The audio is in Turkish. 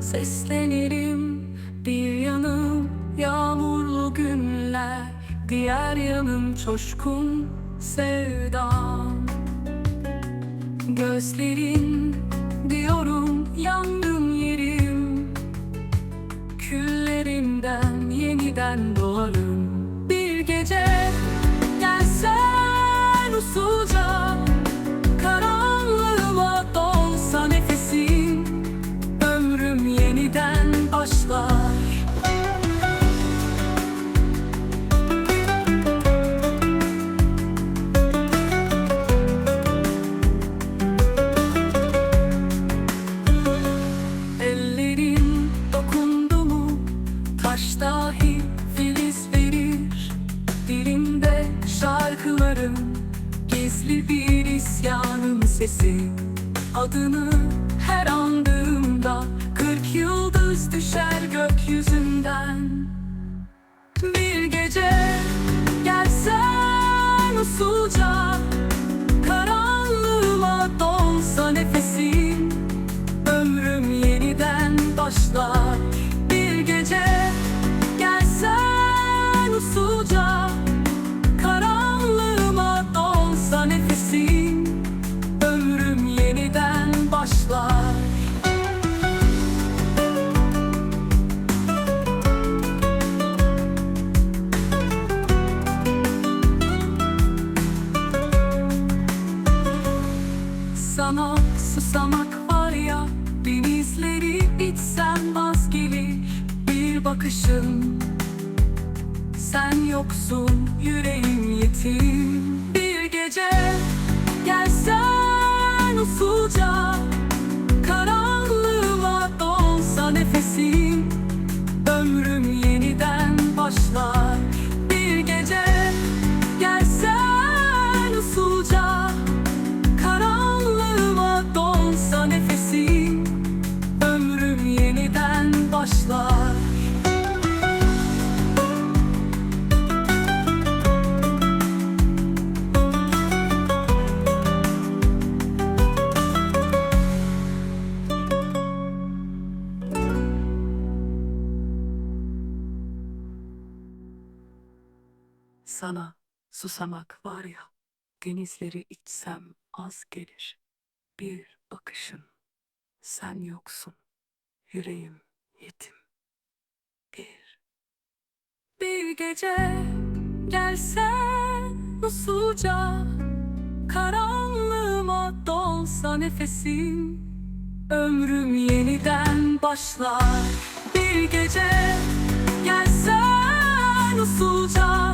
seslenirim. Bir yanım yağmurlu günler Diğer yanım coşkun sevdam. Gözlerin Adını her andığımda kırk yıldız düşer gökyüzünden Sana susamak var ya Denizleri içsem vaz gelir Bir bakışın. Sen yoksun yüreğim yetim. Bir gece gelsen usulca Karanlığıma dolsa nefesim Sana susamak var ya Denizleri içsem az gelir. Bir bakışın, sen yoksun, yüreğim yetim. Bir, bir gece gelsen usulca, karanlığıma dolsa nefesim, ömrüm yeniden başlar. Bir gece gelsen usulca,